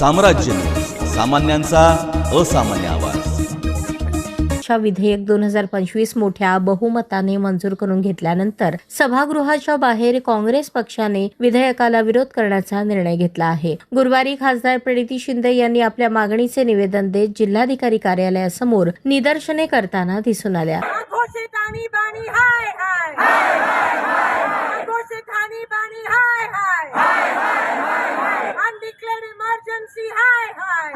साम्राज्य सामान्यांचा असामान्य आवाज. विधेयक दोन हजार पंचवीस मोठ्या बहुमताने मंजूर करून घेतल्यानंतर सभागृहाच्या बाहेर काँग्रेस पक्षाने विधेयकाला विरोध करण्याचा निर्णय घेतला आहे. गुरुवारी खासदार प्रणिती शिंदे यांनी आपल्या मागणीचे निवेदन देत जिल्हाधिकारी कार्यालयासमोर निदर्शने करताना दिसून आल्या घोषित आणि बाणी हाय हाय घोषित आणि बाणी हाय हाय अनडिक्लेअर्ड इमर्जन्सी हाय हाय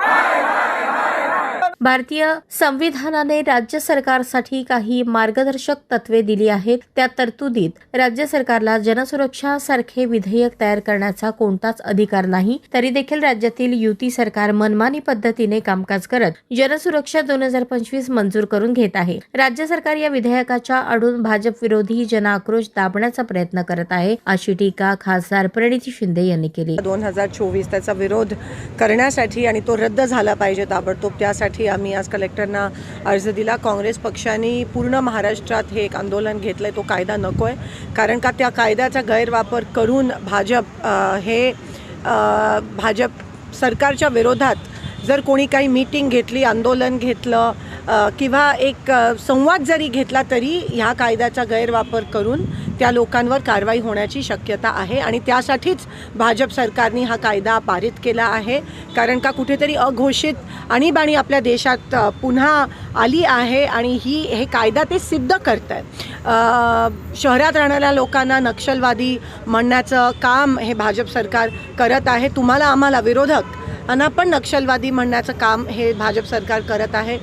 भारतीय संविधानाने राज्य सरकारसाठी काही मार्गदर्शक तत्वे दिली आहेत. त्या तरतुदीत राज्य सरकारला जनसुरक्षा सारखे विधेयक तयार करण्याचा कोणताच अधिकार नाही. तरी देखील राज्यातील युती सरकार मनमानी पद्धतीने कामकाज करत जनसुरक्षा दोन हजार पंचवीस मंजूर करून घेत आहे. राज्य सरकार या विधेयकाच्या आडून भाजप विरोधी जनआक्रोश दाबण्याचा प्रयत्न करत आहे अशी टीका खासदार प्रणिती शिंदे यांनी केली. दोन हजार चोवीस त्याचा विरोध करण्यासाठी आणि तो रद्द झाला पाहिजे ताबडतोब त्यासाठी आम्ही आज कलेक्टरना अर्ज दिला. काँग्रेस पक्षाने पूर्ण महाराष्ट्रात हे एक आंदोलन घेतलं आहे तो कायदा नको आहे कारण का त्या कायद्याचा गैरवापर करून भाजप हे भाजप सरकारच्या विरोधात जर कोणी काही मीटिंग घेतली आंदोलन घेतलं किंवा एक संवाद जरी घेतला तरी ह्या कायद्याचा गैरवापर करून त्या लोकांवर कारवाई होण्याची शक्यता आहे आणि त्यासाठीच भाजप सरकारने हा कायदा पारित केला आहे. कारण का कुठेतरी अघोषित आणीबाणी आपल्या देशात पुन्हा आली आहे आणि ही हे कायदा ते सिद्ध करत आहे शहरात राहणाऱ्या लोकांना नक्षलवादी म्हणण्याचं काम हे भाजप सरकार करत आहे. तुम्हाला आम्हाला विरोधक आणि पण नक्षलवादी म्हणण्याचं काम हे भाजप सरकार करत आहे.